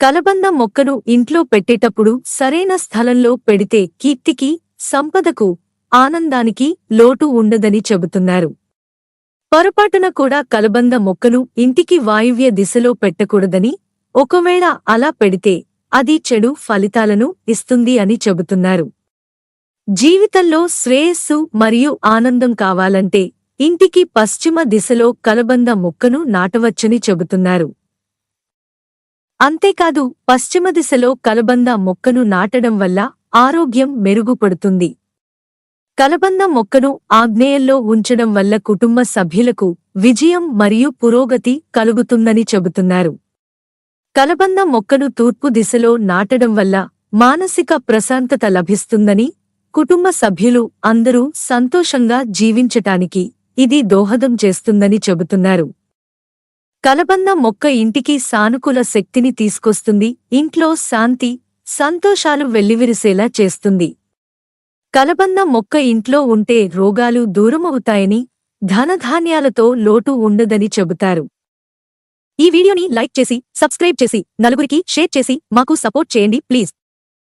కలబంద మొక్కను ఇంట్లో పెట్టేటప్పుడు సరైన స్థలంలో పెడితే కీర్తికి సంపదకు ఆనందానికి లోటు ఉండదని చెబుతున్నారు. పొరపాటున కూడా కలబంద మొక్కను ఇంటికి వాయువ్య దిశలో పెట్టకూడదని ఒకవేళ అలా పెడితే అది చెడు ఫలితాలను ఇస్తుంది అని చెబుతున్నారు. జీవితంలో శ్రేయస్సు మరియు ఆనందం కావాలంటే ఇంటికి పశ్చిమ దిశలో కలబంద మొక్కను నాటవచ్చని చెబుతున్నారు. అంతేకాదు పశ్చిమ దిశలో కలబంద మొక్కను నాటడం వల్ల ఆరోగ్యం మెరుగుపడుతుంది. కలబంద మొక్కను ఆగ్నేయంలో ఉంచడం వల్ల కుటుంబ సభ్యులకు విజయం మరియు పురోగతి కలుగుతుందని చెబుతున్నారు. కలబంద మొక్కను తూర్పు దిశలో నాటడం వల్ల మానసిక ప్రశాంతత లభిస్తుందని కుటుంబ సభ్యులు అందరూ సంతోషంగా జీవించటానికి ఇది దోహదం చేస్తుందని చెబుతున్నారు. కలబంద మొక్క ఇంటికి సానుకూల శక్తిని తీసుకొస్తుంది. ఇంట్లో శాంతి సంతోషాలు వెల్లివిరిసేలా చేస్తుంది. కలబంద మొక్క ఇంట్లో ఉంటే రోగాలు దూరమవుతాయని ధనధాన్యాలతో లోటు ఉండదని చెబుతారు. ఈ వీడియోని లైక్ చేసి సబ్స్క్రైబ్ చేసి నలుగురికి షేర్ చేసి మాకు సపోర్ట్ చేయండి ప్లీజ్.